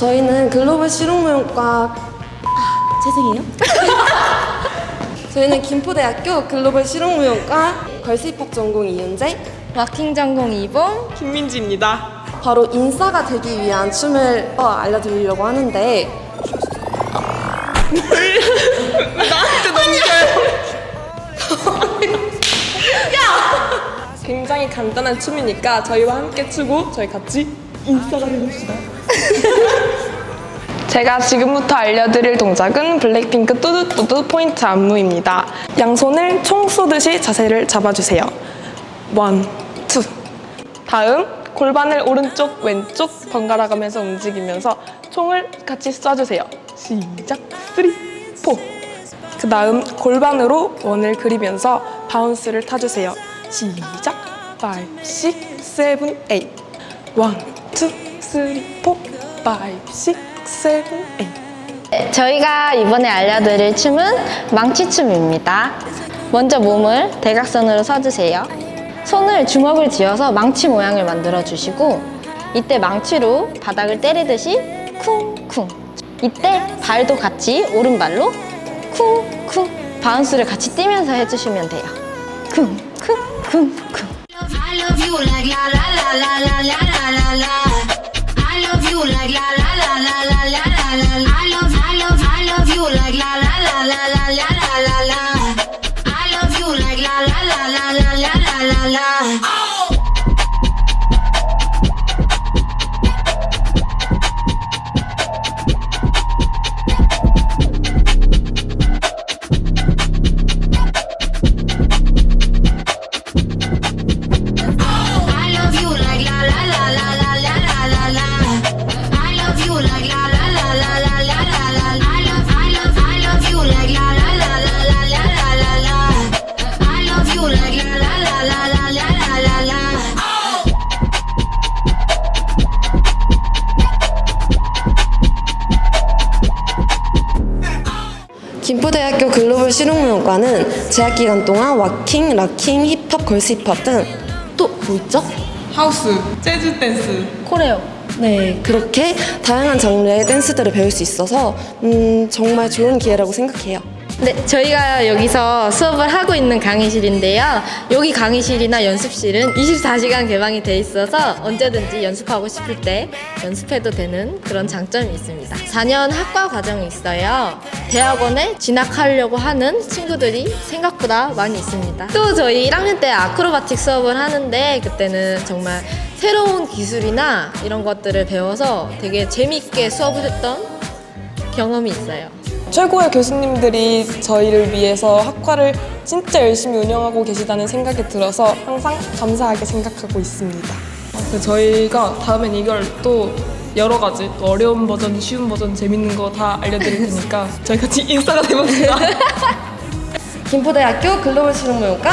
글로벌 실용무용과 아, 죄송해요. 저희는 김포대학교 글로벌 실용무용과 걸스힙합 전공 이윤재 와킹 전공 이봉 김민지입니다. 바로 인싸가 되기 위한 춤을 어, 알려드리려고 하는데 굉장히 간단한 춤이니까 저희와 함께 추고 저희 같이 인싸가 되봅시다. 제가 지금부터 알려드릴 동작은 블랙핑크 뚜두뚜두 포인트 안무입니다. 양손을 총 쏘듯이 자세를 잡아주세요. 원, 투. 다음 골반을 오른쪽, 왼쪽 번갈아 가면서 움직이면서 총을 같이 쏴주세요. 시작. 쓰리, 포. 그 다음 골반으로 원을 그리면서 바운스를 타주세요. 시작. 5, 6, 7, 8. 1, 2, 3, 4, 5, 6, 7, 8. 저희가 이번에 알려드릴 춤은 망치춤입니다. 먼저 몸을 대각선으로 서주세요. 손을 주먹을 쥐어서 망치 모양을 만들어 주시고 이때 망치로 바닥을 때리듯이 쿵쿵 이때 발도 같이 오른발로 쿵쿵 바운스를 같이 뛰면서 해주시면 돼요. 쿵쿵쿵쿵 I love you like la la la la la la la 김포대학교 글로벌 실용무용과는 재학 기간 동안 와킹, 락킹, 힙합, 걸스 힙합 등 또 뭐 있죠? 하우스, 재즈 댄스, 코레오 네, 그렇게 다양한 장르의 댄스들을 배울 수 있어서 음, 정말 좋은 기회라고 생각해요. 네, 저희가 여기서 수업을 하고 있는 강의실인데요. 여기 강의실이나 연습실은 24시간 개방이 돼 있어서 언제든지 연습하고 싶을 때 연습해도 되는 그런 장점이 있습니다. 4년 학과 과정이 있어요. 대학원에 진학하려고 하는 친구들이 생각보다 많이 있습니다. 또 저희 1학년 때 아크로바틱 수업을 하는데 그때는 정말 새로운 기술이나 이런 것들을 배워서 되게 재밌게 수업을 했던 경험이 있어요. 최고의 교수님들이 저희를 위해서 학과를 진짜 열심히 운영하고 계시다는 생각이 들어서 항상 감사하게 생각하고 있습니다. 그 저희가 다음엔 이걸 또 여러 가지 또 어려운 버전, 쉬운 버전, 재밌는 거 다 알려드릴 테니까 저희 같이 인싸가 되봅시다. 김포대학교 글로벌 실용무용과